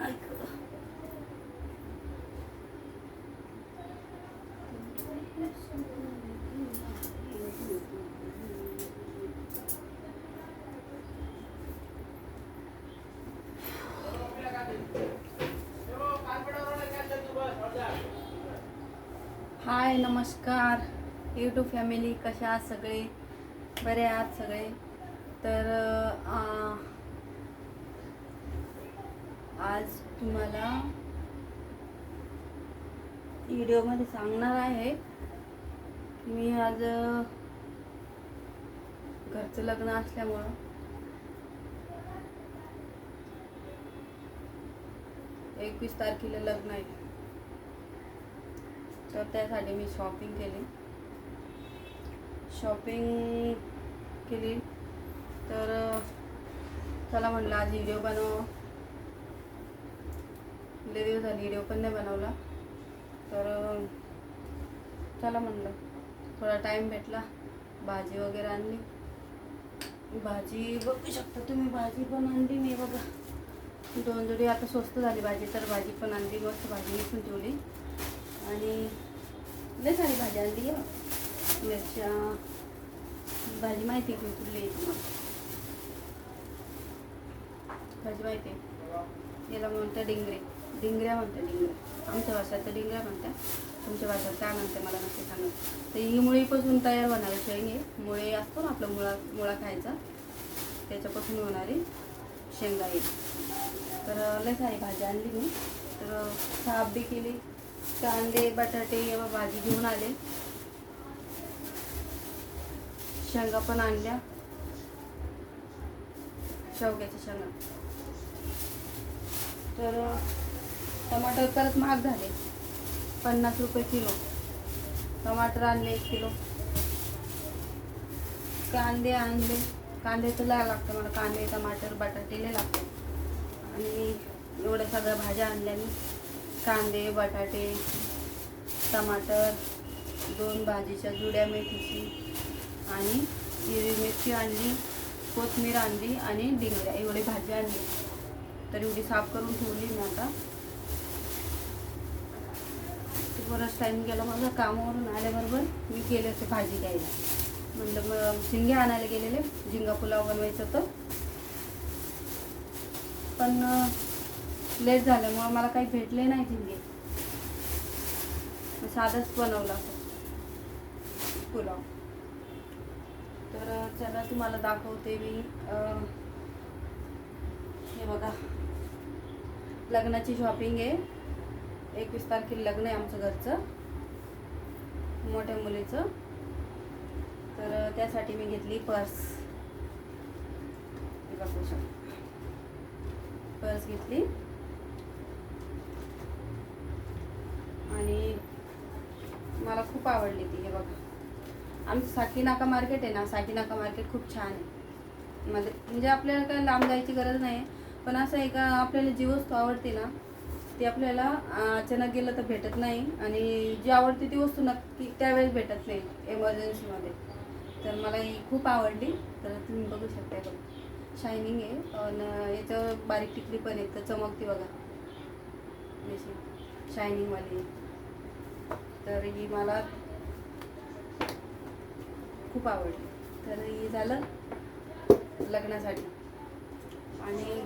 हाय नमस्कार. YouTube family कशा आहात सगळे? बरे आहात सगळे? तर आ, आज तुम्हाला व्हिडिओमध्ये सांगणार आहे. मी आज घरचं लग्न असल्यामुळं. एकवीस तारखेला लग्न आहे. तर त्यासाठी मी शॉपिंग केली. शॉपिंग केली. तर चला म्हणलं आज व्हिडिओ बनव लय दिवस झाले व्हिडिओ पण नाही बनवला. तर चला म्हणलं थोडा टाईम भेटला भाजी वगैरे आणली. भाजी बघू शकता तुम्ही भाजी पण आणली मी बघा. दोन जोडी आता स्वस्त झाली भाजी तर भाजी पण आणली मस्त भाजी मी पण ठेवली. आणि लय सारी भाजी आणली मिरच्या भाजी माहिती आहे की कुठली भाजी माहिती आहे. याला म्हणतात डिंगरे. डिंगऱ्या म्हणतात डिंगऱ्या. आमच्या भाषात तर डिंगऱ्या म्हणतात तुमच्या भाषात काय म्हणते मला नक्की सांगा. तर ही मुळीपासून तयार होणारी शेंग आहे. मुळे असतो ना आपला मुळा मुळा खायचा. त्याच्यापासून होणारी शेंगा आहे तर लय सारी भाजी आणली मी. तर साफ बी केली. कांदे बटाटे भाजी घेऊन आले. शेंगा पण आणल्या. शेवग्याच्या शेंगा. तर टमाटर परत महाग झाले. पन्नास रुपये किलो. टमाटर आणले एक किलो. कांदे आणले. कांदे तर लय लागतं मला. कांदे टमाटर बटाटे लय लागतं. आणि एवढ्या सगळ्या भाज्या आणल्या मी. कांदे बटाटे टमाटर दोन भाजीच्या जुड्या मेथीची आणि हिरवी मिरची आणली कोथमीर आणली आणि डिंगऱ्या एवढी भाजी आणली. तर एवढी साफ करून ठेवली मी आता तर बराच टाईम गेला माझा कामावरून आल्याबरोबर मी गेले होते भाजी घ्यायला. म्हणलं मग झिंगे आणायला गेलेले झिंगा पुलाव बनवायचं होतं. पण लेट झाल्यामुळं मला काही भेटले नाही झिंगे. साधंच बनवला पुलाव. तर चला तुम्हाला दाखवते मी हे बघा. लग्नाची शॉपिंग आहे. एकवीस तारखेला लग्न आहे आमचं घरचं. मोठ्या मुलीचं. तर त्यासाठी मी घेतली पर्स. हे बघू शकता पर्स घेतली. आणि मला खूप आवडली ती हे बघा. आमचं साकीनाका मार्केट आहे ना साकीनाका मार्केट खूप छान आहे. म्हणजे म्हणजे आपल्याला काय लांब जायची गरज नाही पण असं आहे का आपल्याला जी वस्तू आवडते ना ती आपल्याला अचानक गेलं तर भेटत नाही आणि जी आवडते ती वस्तू नक्की त्यावेळेस भेटत नाही एमर्जन्सीमध्ये तर मला ही खूप आवडली. तर तुम्ही बघू शकता बघ. शायनिंग आहे. आणि याच्यावर बारीक टिकली पण आहे. तर चमकते बघा. शायनिंगवाली तर ही मला खूप आवडली. तर ही झालं लग्नासाठी. आणि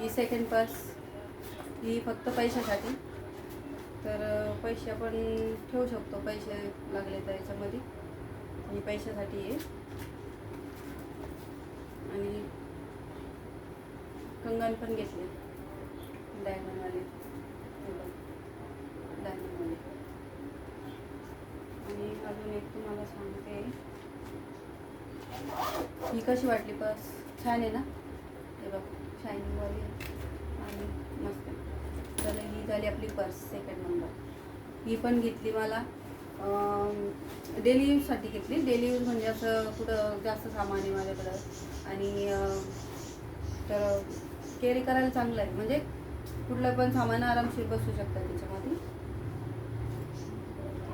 ही सेकंड पर्स ही फक्त पैशासाठी. तर पैसे आपण ठेवू शकतो पैसे लागले तर याच्यामध्ये. ही पैशासाठी आहे आणि कंगण पण घेतले. डायमंडवाले डायमंडवाले आणि अजून एक तुम्हाला सांगते. ही कशी वाटली? बस छान आहे ना? हे बघ शायनिंगवाली आणि मस्त आहे. तर ही झाली आपली पर्स सेकंड नंबर ही पण घेतली मला. डेली यूजसाठी घेतली. डेली यूज म्हणजे असं कुठं जास्त सामान आहे माझ्याकडं. आणि तर कॅरी करायला चांगलं आहे. म्हणजे कुठलं पण सामान आरामशीर बसू शकतं त्याच्यामध्ये.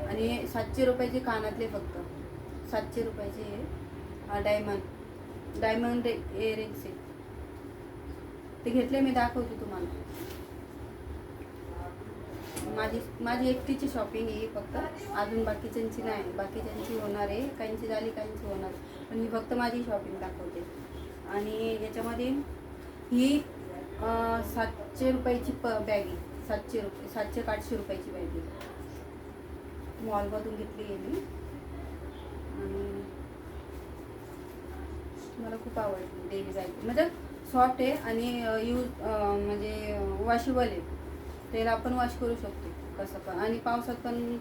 आणि सातशे रुपयाचे कानातले फक्त. सातशे रुपयाचे हे. डायमंड डायमंड इयरिंग्स आहे ते घेतले मी दाखवते तुम्हाला. माझी माझी एकटीची शॉपिंग आहे फक्त अजून बाकीच्यांची नाही. बाकीच्यांची होणार आहे काहींची झाली काहींची होणार. पण ही फक्त माझी शॉपिंग दाखवते. आणि याच्यामध्ये ही सातशे रुपयाची प बॅग आहे. सातशे रुपये सातशे आठशे रुपयाची बॅग आहे. मॉलमधून घेतली आहे मी. आणि मला खूप आवडली डेली बॅग म्हणजे सॉफ्ट आहे आणि यूज म्हणजे वॉशेबल आहे. त्याला आपण वॉश करू शकतो कसं पण. आणि पावसात पण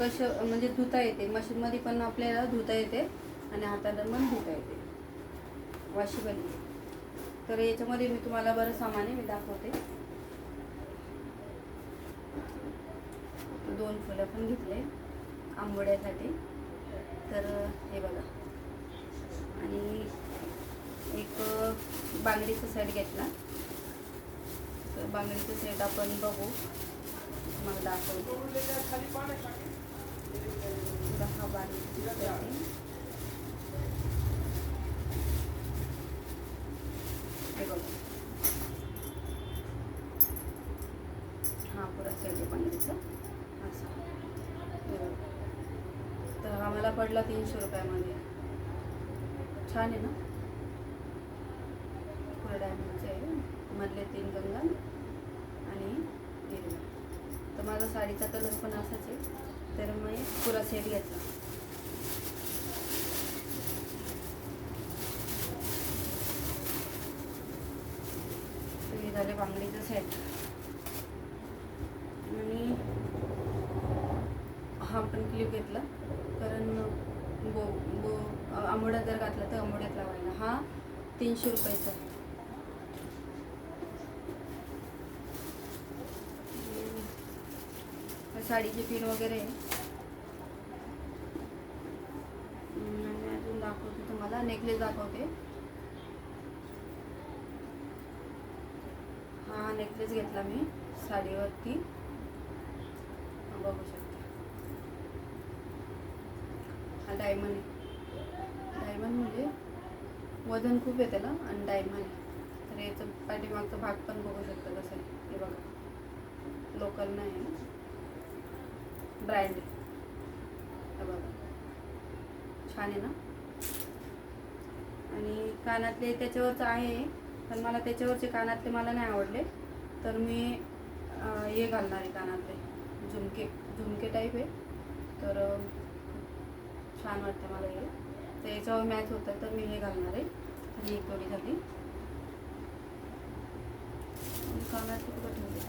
कसं म्हणजे धुता येते. मशीनमध्ये पण आपल्याला धुता येते आणि हाताला पण धुता येते. वॉशेबल तर याच्यामध्ये मी तुम्हाला बरं सामान आहे मी दाखवते. दोन फुलं पण घेतले आंबोड्यासाठी. तर हे बघा. आणि एक बांगडीचा सेट घेतला. तर बांगडीचा सेट आपण बघू. मग दाखवतो. दहा बांगडीची set आहे. हे बघा. हा पुरा सेट आहे बांगडीचा. असं. तर हा मला पडला तीनशे रुपयामध्ये. छान आहे ना? पुढे डायमंडचे आहे. मधले तीन गंगा. आणि हिरवा तर माझा साडीचा कलर पण असाच आहे. तर मी पुरा सेट घेतला. तर हे झाले बांगडीचं सेट आणि हा पण क्लिप घेतला. कारण बो बो आंबोड्यात जर घातला तर आंबोड्यात लावायला. हा तीनशे रुपयाचा आहे. हम्म. साडीची पिन वगैरे. आहे. आणि अजून दाखवते तुम्हाला. नेकलेस दाखवते. हा नेकलेस घेतला मी साडीवरती. बघू शकता. हा डायमंड आहे. डायमंड म्हणजे वजन खूप आहे त्याला आणि डायमंड आहे. तर याचं पाठीमागचा भाग पण बघू शकता कसं आहे. हे बघा. लोकल नाही ब्रँड बघा. छान आहे ना? आणि कानातले त्याच्यावरच आहे पण मला त्याच्यावरचे कानातले मला नाही आवडले. तर मी हे घालणार आहे कानातले. झुमके झुमके टाईप आहे. तर छान वाटतं मला हे. तर याच्यावर मॅच होतं तर मी हे घालणार आहे. ही एक जोडी झाली कानातले कुठं ठेवले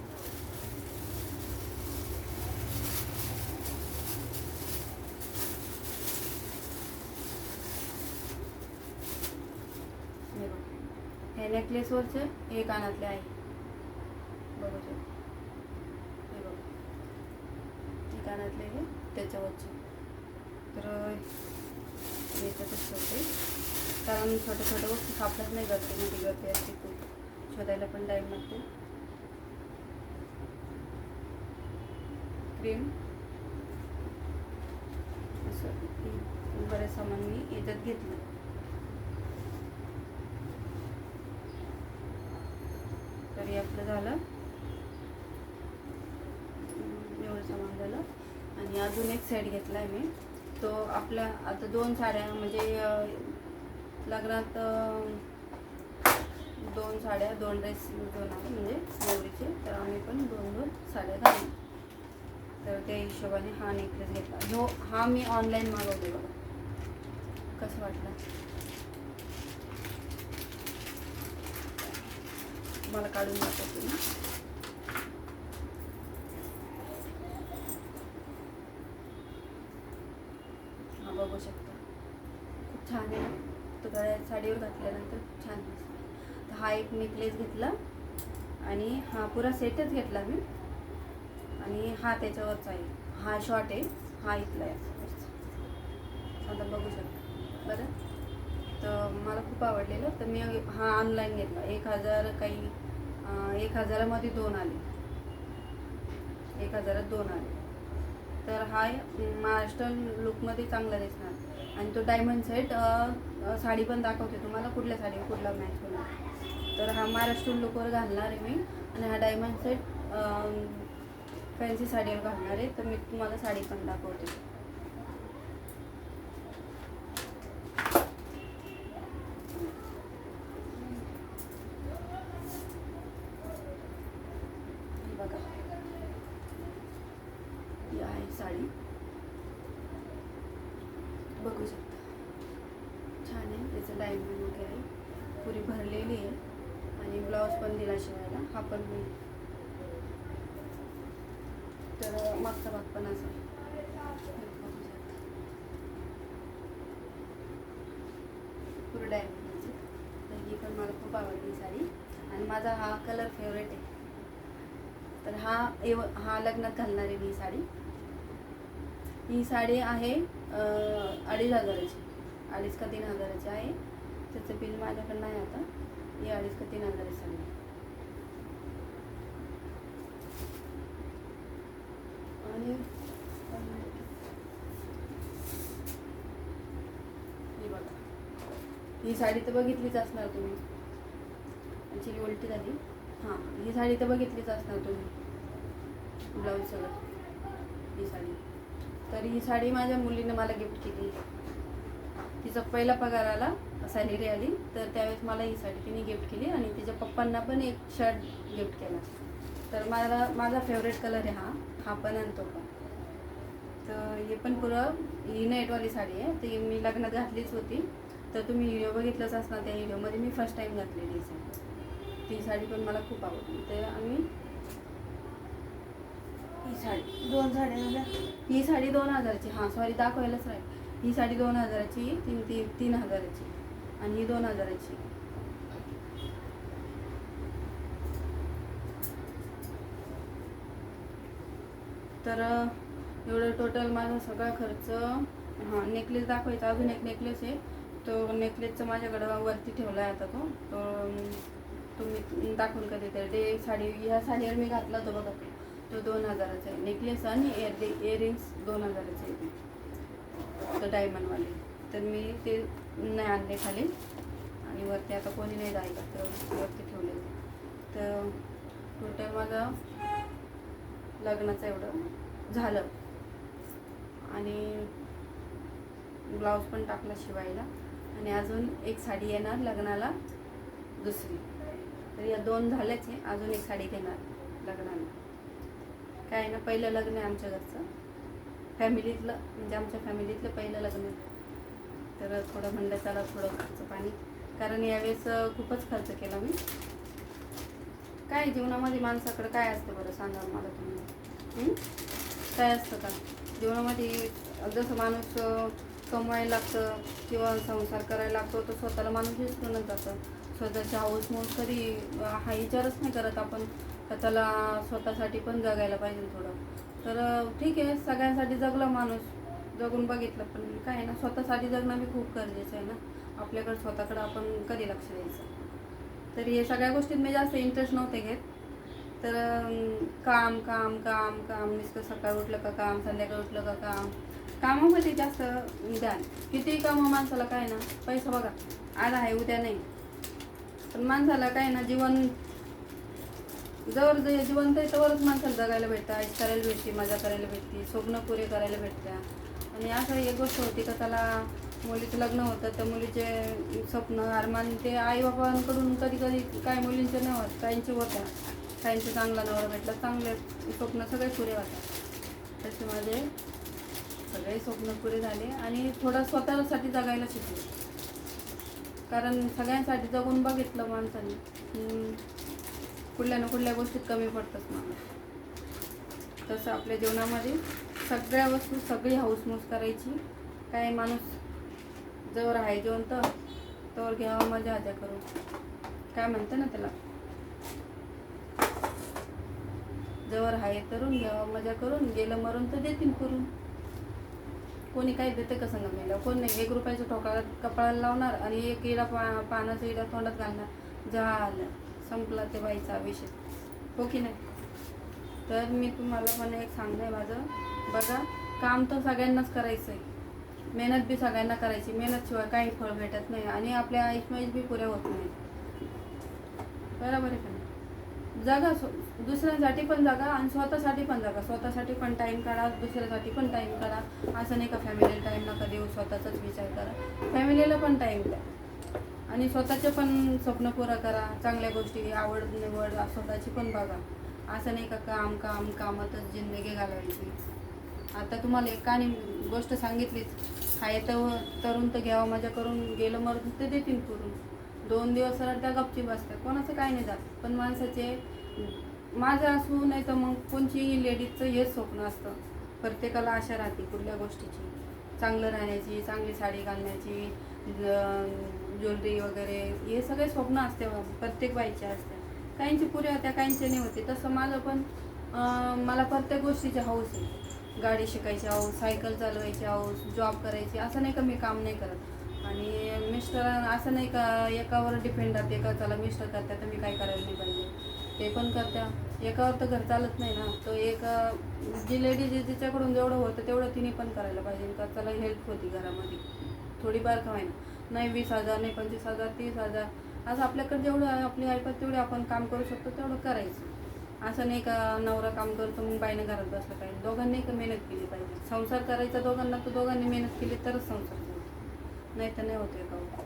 हे बघा. हे नेकलेसवरचे हे कानातले आहे. बघू हे बघा. हे कानातले हे त्याच्यावरचे. तर याच्यातच ठेवते. कारण छोट्या छोट्या वस्तू सापडत नाही गर्दी मोठी गर्दी असते खूप. शोधायला पण टाईम लागते. क्रीम असं बरेच सामान मी याच्यात घेतलं. तरी आपलं झालं. एवढं सामान झालं. आणि अजून एक सेट घेतला आहे मी. तो आपला आता दोन साड्या म्हणजे लग्नात दोन साड्या दोन ड्रेस दोन आहे म्हणजे नवरीचे तर आम्ही पण दोन दोन साड्या घालू तर त्या हिशोबाने हा नेकलेस घेतला. हो हा मी ऑनलाईन मागवते बघा. कसं वाटलं? मला काढून दाखवते ना. हा बघू शकता. खूप छान आहे ना. तो गळ्यात साडीवर घातल्यानंतर खूप छान दिसतो. तर हा एक नेकलेस घेतला आणि हा पुरा सेटच घेतला मी. आणि हा त्याच्यावरचा आहे. हा शॉर्ट आहे. हा इथला आहे. आता बघू शकता. बरं? तर मला खूप आवडलेलं. तर मी हा ऑनलाईन घेतला. एक हजार काही एक हजारामध्ये दोन आले. एक हजारात दोन आले. तर हा महाराष्ट्रन लुकमध्ये चांगला दिसणार. आणि तो डायमंड सेट साडी पण दाखवते तुम्हाला कुठल्या साडी कुठला मॅच होणार. तर हा महाराष्ट्रीयन लुकवर घालणार आहे मी. आणि हा डायमंड सेट फॅन्सी साडीवर घालणार आहे. तर मी तुम्हाला साडी पण दाखवते ही बघा ही आहे साडी बघू शकता. छान आहे त्याचं डायमंड वगैरे. पुरी भरलेली आहे. आणि ब्लाऊज पण दिला शिवायला. हा पण मी. तर मागचा भाग पण असा. पुरं डायमंडची तर ही पण मला खूप आवडली साडी. आणि माझा हा कलर फेवरेट आहे. तर हा एव हा लग्नात घालणारे ही साडी. ही साडी आहे अडीच हजाराची. अडीच का तीन हजाराची आहे. त्याचं बिल माझ्याकडं नाही आता. ही अडीच का तीन हजाराची साडी आहे. आणि ही बघा. ही साडी तर बघितलीच असणार तुम्ही. ॲक्च्युली उलटी झाली. हां ही साडी तर बघितलीच असणार तुम्ही. ब्लाऊज सगळं. ही साडी. तर ही साडी माझ्या मुलीनं मला गिफ्ट केली. तिचा पहिला पगार आला सॅलरी आली. तर त्यावेळेस मला ही साडी तिने गिफ्ट केली आणि तिच्या पप्पांना पण एक शर्ट गिफ्ट केला. तर मला माझा फेवरेट कलर आहे हा. हा पण आणि तो पण. तर हे पण पुरं ही नेटवाली साडी आहे. ती मी लग्नात घातलीच होती. तर तुम्ही व्हिडिओ बघितलंच असणार त्या व्हिडिओमध्ये मी फर्स्ट टाईम घातलेली साडी. ती साडी पण मला खूप आवडली. तर आम्ही ही साडी दोन साड्या झाल्या ही साडी दोन हजाराची हां सॉरी दाखवायलाच राहील ही साडी दोन हजाराची तीन तीन तीन हजाराची. आणि ही दोन हजाराची. तर एवढं टोटल माझा सगळा खर्च हां नेकलेस दाखवायचा. अजून एक नेकलेस आहे. तो नेकलेसचा माझ्याकडं वरती ठेवला आहे आता तो. तो तुम्ही दाखवून कधी तर ते साडी ह्या साडीवर मी घातला होतो बघा. तो दोन हजाराचा आहे. नेकलेस आणि इयर इयरिंग्स दोन हजाराचे आहे. तो डायमंडवाले तर मी ते नाही आणले खाली. आणि वरती आता कोणी नाही जायचं तर वरती ठेवले. तर टोटल माझं लग्नाचं एवढं झालं. आणि ब्लाऊज पण टाकला शिवायला. आणि अजून एक साडी येणार लग्नाला दुसरी. तर या दोन झाल्याच आहे अजून एक साडी घेणार लग्नाला. काय आहे ना पहिलं लग्न आहे आमच्या घरचं. फॅमिलीतलं म्हणजे आमच्या फॅमिलीतलं पहिलं लग्न आहे. तर थोडं म्हणलं चला थोडं खर्च पाणी. कारण यावेळेस खूपच खर्च केला मी. काय जीवनामध्ये माणसाकडं काय असतं बरं? सांगा मला तुम्ही. काय असतं का? जीवनामध्ये जसं माणूस कमवायला लागतं किंवा संसार करायला लागतो तर स्वतःला माणूस विसरूनच जातं. स्वतःच्या हाऊस मौज कधी हा विचारच नाही करत आपण. त्याला स्वतःसाठी पण जगायला पाहिजे थोडं. तर ठीक आहे सगळ्यांसाठी जगला माणूस. जगून बघितलं पण काय आहे ना स्वतःसाठी जगणं बी खूप गरजेचं आहे ना. आपल्याकडे स्वतःकडं आपण कधी लक्ष द्यायचं? तर हे सगळ्या गोष्टीत मी जास्त इंटरेस्ट नव्हते घेत. तर काम काम काम काम नुसतं सकाळी उठलं का काम संध्याकाळी उठलं का काम. कामामध्ये जास्त ध्यान. कितीही कामं माणसाला काय ना पैसा बघा. आज आहे उद्या नाही. पण माणसाला काय ना जीवन जवळ जे जिवंत आहे तवरच माणसाला जगायला भेटतं आईस करायला भेटते मजा करायला भेटते स्वप्न पुरे करायला भेटत्या. आणि असं एक गोष्ट होती का त्याला मुलीचं लग्न होतं तर मुलीचे स्वप्न अरमान ते आई बाबांकडून कधी कधी काय मुलींचे नाही होत काहींचे होत्या. काहींचे चांगला नवरा भेटला चांगले स्वप्न सगळे पुरे होतात. तसे माझे सगळे स्वप्न पुरे झाले आणि थोडं स्वतःसाठी जगायला शिकले. कारण सगळ्यांसाठी जगून बघितलं माणसाने. कुठल्या ना कुठल्या गोष्टीत कमी पडतात माणूस. तसं आपल्या जीवनामध्ये सगळ्या वस्तू सगळी हौसमूस करायची. काय माणूस जवळ आहे जेवण तर तोवर घ्यावा मजा हत्या करू काय म्हणते ना त्याला? जवळ आहे तरुण घ्यावा मजा करून गेलं मरून तर देतील करून. कोणी काही देते का सांगा मेलं कोण नाही? एक रुपयाचं ठोका कपाळाला लावणार आणि एक इडा पा पानाचा इडा तोंडात घालणार. झालं. संपला ते व्हायचा विषय हो की नाही? तर मी तुम्हाला पण एक सांगणं आहे माझं. बघा काम तर सगळ्यांनाच करायचं आहे मेहनत बी सगळ्यांना करायची. मेहनत शिवाय काही फळ भेटत नाही आणि आपल्या आयुष्यात बी पुऱ्या होत नाही. बरोबर आहे का जागा जगा स्व- दुसऱ्यांसाठी पण जगा आणि स्वतःसाठी पण जगा. स्वतःसाठी पण टाईम काढा दुसऱ्यासाठी पण टाईम काढा. असं नाही का फॅमिलीला टाईम नका देऊ स्वतःचाच विचार करा. फॅमिलीला पण टाईम द्या. आणि स्वतःचे पण स्वप्न पुरं करा चांगल्या गोष्टी आवड निवड स्वतःची पण बघा. असं नाही का काम काम कामातच जिंदगी घालवायची. आता तुम्हाला एक गोष्ट सांगितलीच. हाय तर तरुण तर घ्यावं माझ्या करून गेलं मर ते देतील करून दोन दिवस त्या गपची बसतात. कोणाचं काय नाही जात. पण माणसाचे माझं असू नाही तर मग कोणचीही लेडीजचं हेच स्वप्न असतं. प्रत्येकाला आशा राहते कुठल्या गोष्टीची. चांगलं राहण्याची चांगली साडी घालण्याची ज्वेलरी वगैरे हे सगळे स्वप्न असते प्रत्येक बाईचे असते. काहींची पुरे होत्या काहींचे नाही होते. तसं माझं पण मला प्रत्येक गोष्टीची हौस आहे. गाडी शिकायची हौस सायकल चालवायची हौस जॉब करायची असं नाही का मी काम नाही करत. आणि मिस्टर असं नाही का एकावर डिपेंड राहते एका चला मिस्टर करतात तर मी काय करायला नाही पाहिजे. ते पण करत्या. एकावर तर घर चालत नाही ना. तो एक जी लेडीज आहे तिच्याकडून जेवढं होतं तेवढं तिने पण करायला पाहिजे. का चला हेल्प होती घरामध्ये. थोडीफार का होईना. नाही वीस हजार नाही पंचवीस हजार तीस हजार. असं आपल्याकडे जेवढं आहे, आपली ऐपत तेवढे आपण काम करू शकतो तेवढं करायचं. असं नाही का नवरा काम करतो मग बाईने घरात बसलं पाहिजे. दोघांनी का मेहनत केली पाहिजे. संसार करायचा दोघांना तर दोघांनी मेहनत केली तरच संसार होतो नाही तर नाही होते का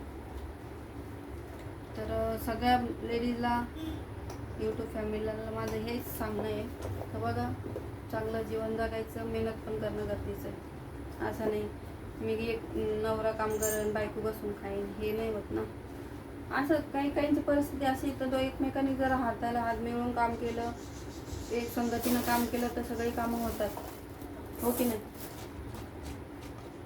तर सगळ्या लेडीजला यूट्यूब फॅमिलीला माझं हेच सांगणं आहे. तर बघा चांगलं जीवन जगायचं मेहनत पण करणं गरजेचं आहे. असं नाही. मी एक नवरा काम करेन बायको बसून खाईन हे नाही होत ना. असं काही काहींची परिस्थिती अशी तर दो एकमेकांनी जर हाताला हात मिळून काम केलं एक संगतीनं काम केलं तर सगळी कामं होतात. हो की नाही?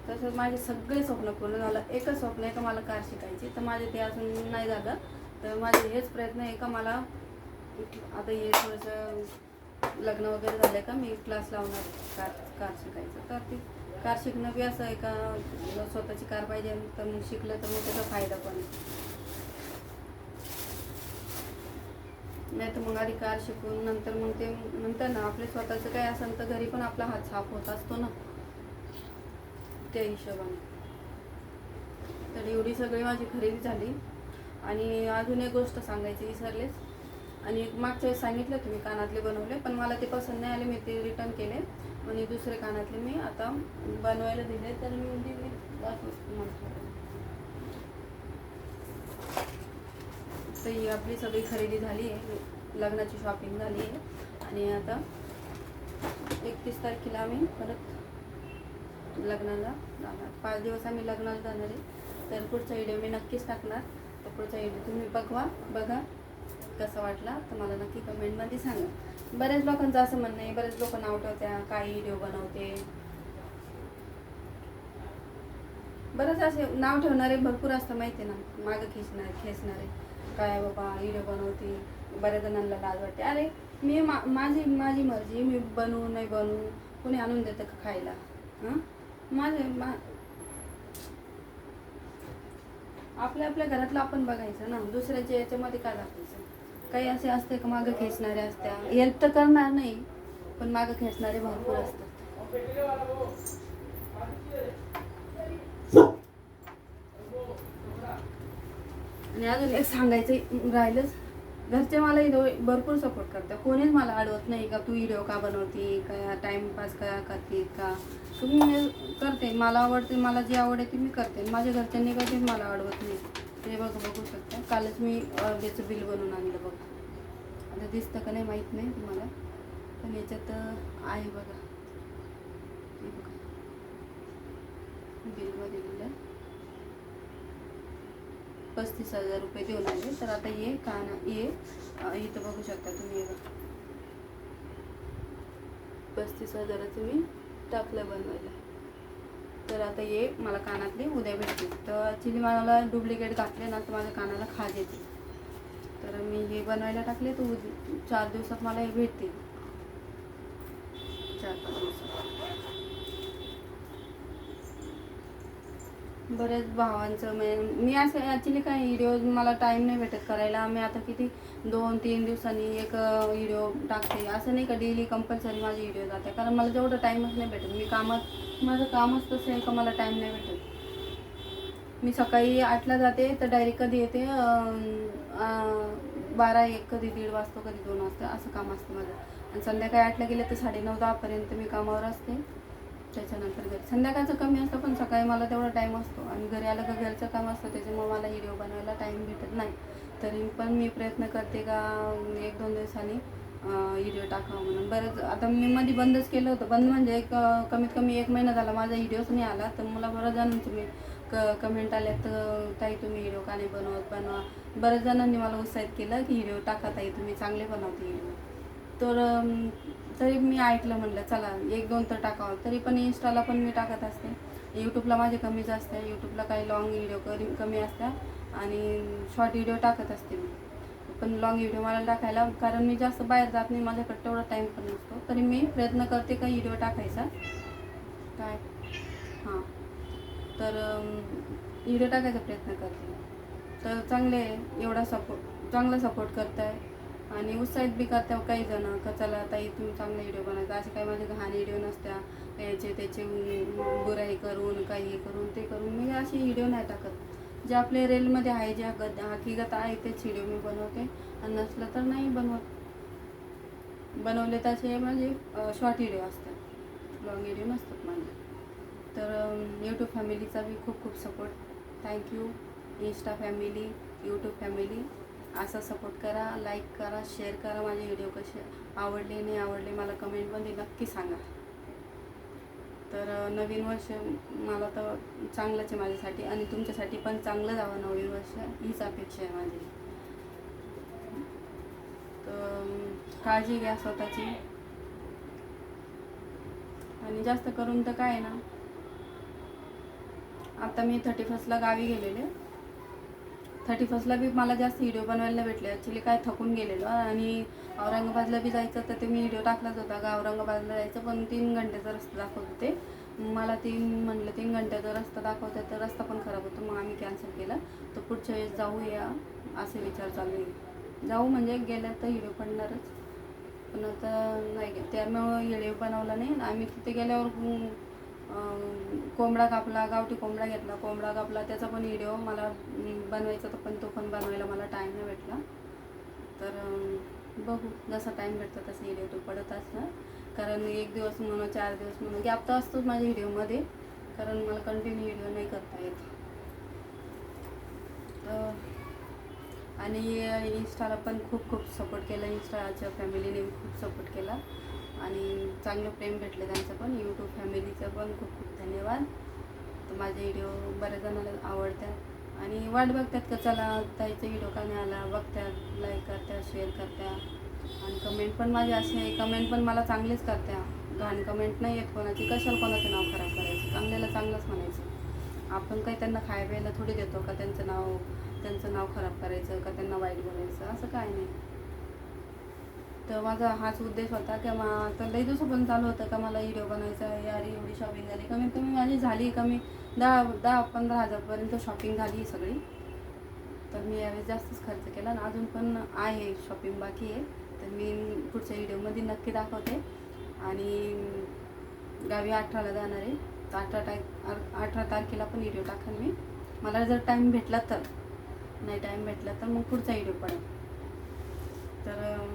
तसंच माझे सगळे स्वप्न पूर्ण झालं. एकच स्वप्न आहे का मला कार शिकायची? तर माझे ते अजून नाही झालं. तर माझे हेच प्रयत्न आहे का मला आता हे थोडंसं लग्न वगैरे झालं का मी क्लास लावणार कार कार शिकायचं. तर ते कार शिकणं बी असं आहे का? स्वतःची कार पाहिजे तर मग शिकलं तर मग त्याचा फायदा पण नाही तर मग आधी कार शिकून नंतर मग ते नंतर ना आपले स्वतःचं काय असेल तर घरी पण आपला हात साफ होत असतो ना. त्या हिशोबाने. तर एवढी सगळी माझी खरेदी झाली. आणि अजून एक गोष्ट सांगायची विसरलेच आणि एक मागच्या वेळेस सांगितलं तुम्ही मी कानातले बनवले पण मला ते पसंत नाही आले मी ते रिटर्न केले. आणि दुसरे कानातले मी आता बनवायला दिले तर मी दिले. तर ही आपली सगळी खरेदी झाली आहे. लग्नाची शॉपिंग झाली आहे. आणि आता एकतीस तारखेला आम्ही परत लग्नाला जाणार. पाच दिवस आम्ही लग्नाला जाणार आहे. तर पुढचा व्हिडिओ मी नक्कीच टाकणार. तर पुढचा व्हिडिओ तुम्ही बघवा बघा. कसा वाटला तर मला नक्की कमेंटमध्ये सांगा. बऱ्याच लोकांचं असं म्हणणं आहे बरेच लोक नाव ठेवत्या काही व्हिडिओ बनवते. बरंच असे नाव ठेवणारे भरपूर असतं माहिती आहे ना? मागं खेचणार खेचणारे. काय बाबा व्हिडिओ बनवते बऱ्याच जणांना लाज वाटते. अरे मी मा माझी माझी मर्जी मी बनवू नाही बनवू कोणी आणून देतं का खायला? हां? माझे मा आपल्या आपल्या घरातलं आपण बघायचं ना? दुसऱ्याच्या याच्यामध्ये काय दाखवायचं? काही असे असते का मागं खेचणारे असत्या? हेल्प तर करणार नाही पण मागं खेचणारे भरपूर असतात. आणि अजून एक सांगायचं राहिलंच. घरचे मला भरपूर सपोर्ट करतात. कोणीच मला अडवत नाही का तू व्हिडिओ का बनवते? का टाइमपास का करते का? तुम्ही मी करते. मला आवडते मला जी आवड आहे मी करते. माझ्या घरच्यांनी कधीच मला अडवत नाही. हे बघा बघू शकता. कालच मी याचं बिल बनवून आणलं बघ. आता दिसतं का नाही माहीत नाही तुम्हाला पण याच्यात आहे बघा. हे बघा. बिलमध्ये दिलं पस्तीस हजार रुपये देऊन आले. तर आता ये काना ये. इथं बघू शकता तुम्ही बघा. पस्तीस हजाराचं मी टाकलं बनवायला. तर आता ये मला कानातली उद्या भेटतील. तर ॲक्च्युली मला डुप्लिकेट घातले ना तर माझ्या कानाला खाज येते. तर मी हे बनवायला टाकले तर उद चार दिवसात मला हे भेटतील चार पाच दिवसात बऱ्याच भावांचं म्हणजे मी असं ॲक्च्युली काही व्हिडिओ मला टाईम नाही भेटत करायला. मी आता किती दोन तीन दिवसांनी एक व्हिडिओ टाकते. असं नाही का डेली कंपल्सरी माझे व्हिडिओ जाते. कारण मला जेवढं टाईमच नाही भेटत. मी कामात माझं कामच तसं आहे का मला टाईम नाही भेटत. मी सकाळी आठला जाते तर डायरेक्ट कधी येते बारा एक कधी दीड वाजतो कधी दोन वाजता असं काम असतं माझं. आणि संध्याकाळी आठला गेले तर साडे नऊ दहापर्यंत मी कामावर असते. त्याच्यानंतर घरी. संध्याकाळचं कमी असतं पण सकाळी मला तेवढा टाईम असतो. आणि घरी आलं का घरचं काम असतं त्याच्यामुळे मला व्हिडिओ बनवायला टाईम भेटत नाही. तरी पण मी प्रयत्न करते का एक दोन दिवसांनी व्हिडिओ टाकावा म्हणून. बरंच आता मी मध्ये बंदच केलं होतं. बंद म्हणजे एक कमीत कमी एक महिना झाला माझा व्हिडिओच नाही आला. तर मला बरं जाणून तुम्ही क कमेंट आल्यात तर ताई तुम्ही व्हिडिओ का नाही बनवत? बनवा. बऱ्याच जणांनी मला उत्साहित केलं की व्हिडिओ टाका ताई तुम्ही चांगले बनवते. व्हिडिओ तर तरी मी ऐकलं म्हणलं चला एक दोन तर टाकावं. तरी पण इंस्टाला पण मी टाकत असते. यूट्यूबला माझे कमीच असते यूट्यूबला काही लॉंग व्हिडिओ कमी कमी असतात आणि शॉर्ट व्हिडिओ टाकत असते मी. पण लॉंग व्हिडिओ मला टाकायला कारण मी जास्त बाहेर जात नाही. माझ्याकडे तेवढा टाईम पण नसतो. तरी मी प्रयत्न करते का व्हिडिओ टाकायचा. काय? हां. तर व्हिडिओ टाकायचा प्रयत्न करते. तर चांगले आहे. एवढा सपोर्ट चांगला सपोर्ट करताय. आणि उत्साहित बी करतात हो काही जण का चला ताई तुम्ही चांगला व्हिडिओ बनवता असे काही माझे घाण व्हिडिओ नसत्या. याचे त्याचे बुराई करून काही हे करून ते करून मी असे व्हिडिओ नाही टाकत. जे आपले रेलमध्ये आहे जे हक- हकीकत आहे तेच व्हिडिओ मी बनवते. आणि नसलं तर नाही बनवत. बनवले तसे म्हणजे शॉर्ट व्हिडिओ असतात. लॉंग व्हिडिओ नसतात माझे. तर यूट्यूब फॅमिलीचा बी खूप खूप support thank you insta family YouTube family असा सपोर्ट करा लाईक करा शेअर करा माझे व्हिडिओ कसे आवडले नाही आवडले मला कमेंटमध्ये नक्की सांगा. तर नवीन वर्ष मला तर चांगलंच आहे माझ्यासाठी आणि तुमच्यासाठी पण चांगलं जावं नवीन वर्ष. हीच अपेक्षा आहे माझी. तर काळजी घ्या स्वतःची. आणि जास्त करून तर काय आहे ना आता मी थर्टी फर्स्टला गावी गेलेले. थर्टी फर्स्टला बी मला जास्त व्हिडिओ बनवायला भेटले. ॲक्च्युली काय थकून गेलेलो. आणि औरंगाबादला बी जायचं तर ते मी व्हिडिओ टाकलाच होता. का औरंगाबादला जायचं पण तीन घंट्याचा रस्ता दाखवत. होते मला तीन म्हणलं तीन घंट्याचा रस्ता दाखवते तर रस्ता पण खराब होतो. मग आम्ही कॅन्सल केला. तर पुढच्या वेळेस जाऊया असे विचार चालू आहे. जाऊ म्हणजे गेल्या तर व्हिडिओ पडणारच पण आता नाही गे- त्यामुळं व्हिडिओ बनवला नाही. आम्ही तिथे गेल्यावर कोंबडा कापला गावठी कोंबडा घेतला कोंबडा कापला त्याचा पण व्हिडिओ मला बनवायचा तर पण तो पण बनवायला मला टाईम नाही भेटला. तर बघू जसा टाईम भेटतो तसा व्हिडिओ तो पडत असणार. कारण एक दिवस म्हणून चार दिवस म्हणून गॅप तर असतोच माझ्या व्हिडिओमध्ये कारण मला कंटिन्यू व्हिडिओ नाही करता येत. तर आणि इंस्टाला पण खूप खूप सपोर्ट केला. इंस्टाच्या फॅमिलीने खूप सपोर्ट केला. आणि चांगलं प्रेम भेटलं त्यांचं पण यूट्यूब फॅमिलीचं पण खूप खूप धन्यवाद. तर माझे व्हिडिओ बऱ्याच जणांना आवडतात. आणि वाट बघतात का चला ताईचा व्हिडिओ का नाही आला? बघतात लाईक करत्या शेअर करत्या आणि कमेंट पण माझे असे आहे. कमेंट पण मला चांगलेच करत्या घाण कमेंट नाही येत कोणाची. कशाला कोणाचं नाव खराब करायचं? चांगल्याला चांगलंच म्हणायचं. आपण काही त्यांना खाय प्यायला थोडी देतो का त्यांचं नाव त्यांचं नाव खराब करायचं का त्यांना वाईट बोलायचं? असं काय नाही. तर माझा हाच उद्देश होता की मा तर लई दिवसापर्यंत चालू होतं का मला व्हिडिओ बनायचा आहे अरे एवढी शॉपिंग झाली. कमीत कमी माझी झाली कमी दहा दहा पंधरा हजारपर्यंत शॉपिंग झाली सगळी. तर मी यावेळेस जास्तच खर्च केला आणि अजून पण आहे शॉपिंग बाकी आहे. तर मी पुढच्या व्हिडिओमध्ये नक्की दाखवते. आणि गावी अठराला जाणार आहे. तर अठरा तारीख अठरा तारखेला पण व्हिडिओ टाकेन मी. मला जर टाईम भेटला तर. नाही टाईम भेटला तर मग पुढचा व्हिडिओ पडेल. तर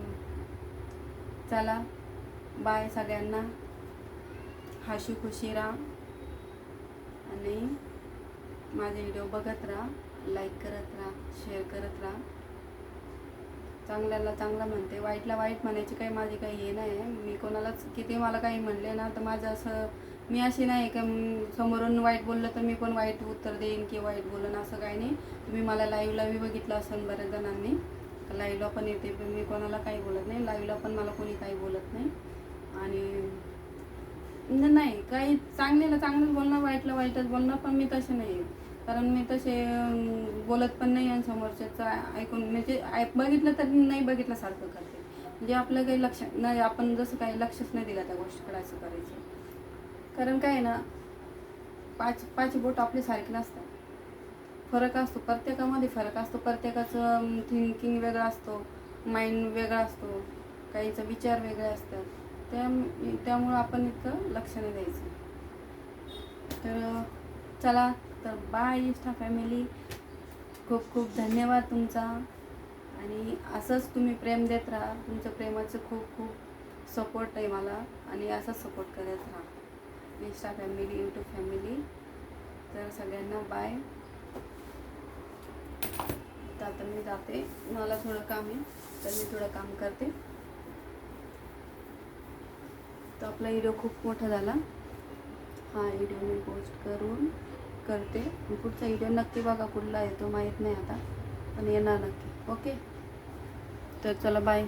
चला. बाय सगळ्यांना. हशी खुशी राहा. आणि माझे व्हिडिओ बघत राहा लाईक करत राहा शेअर करत राहा. चांगल्याला चांगलं म्हणते. वाईटला वाईट म्हणायची काही माझी काही हे नाही आहे. मी कोणालाच किती मला काही म्हणले ना तर माझं असं मी अशी नाही का समोरून वाईट बोललं तर मी पण वाईट उत्तर देईन की वाईट बोलन असं काही नाही. तुम्ही मला लाईव्हला बी बघितलं असेल बऱ्याच जणांनी. लाईव्हला पण येते पण मी कोणाला काही बोलत नाही. लाईव्हला पण मला कोणी काही बोलत नाही. आणि नाही काही चांगलेला चांगलंच बोलणं वाईटला वाईटच बोलणं पण मी तसे नाही. कारण मी तसे बोलत पण नाही आणि समोरच्याचं ऐकून म्हणजे ऐक बघितलं तर नाही बघितलं सारखं करते. म्हणजे आपलं काही लक्ष नाही आपण जसं काही लक्षच नाही दिलं त्या गोष्टीकडे असं करायचं. कारण काय आहे ना पाच पाच बोट आपले सारखे नसतात. फरक असतो. प्रत्येकामध्ये फरक असतो. प्रत्येकाचं थिंकिंग वेगळा असतो. माइंड वेगळा असतो. काहीचा विचार वेगळे असतात. त्या त्यामुळं आपण इतकं लक्ष नाही द्यायचं. तर चला तर बाय इष्टा फॅमिली खूप खूप धन्यवाद तुमचा. आणि असंच तुम्ही प्रेम देत राहा. तुमचं प्रेमाचं खूप खूप सपोर्ट आहे मला. आणि असंच सपोर्ट करत राहा. इंस्टा फॅमिली यूट्यूब फॅमिली तर सगळ्यांना बाय तर आता मी जाते. मला थोडं काम आहे तर मी थोडं काम करते. तर आपला व्हिडिओ खूप मोठा झाला. हा व्हिडिओ मी पोस्ट करून करते. पुढचा व्हिडिओ नक्की बघा कुठला येतो माहीत नाही आता. पण येणार नक्की. ओके तर चला बाय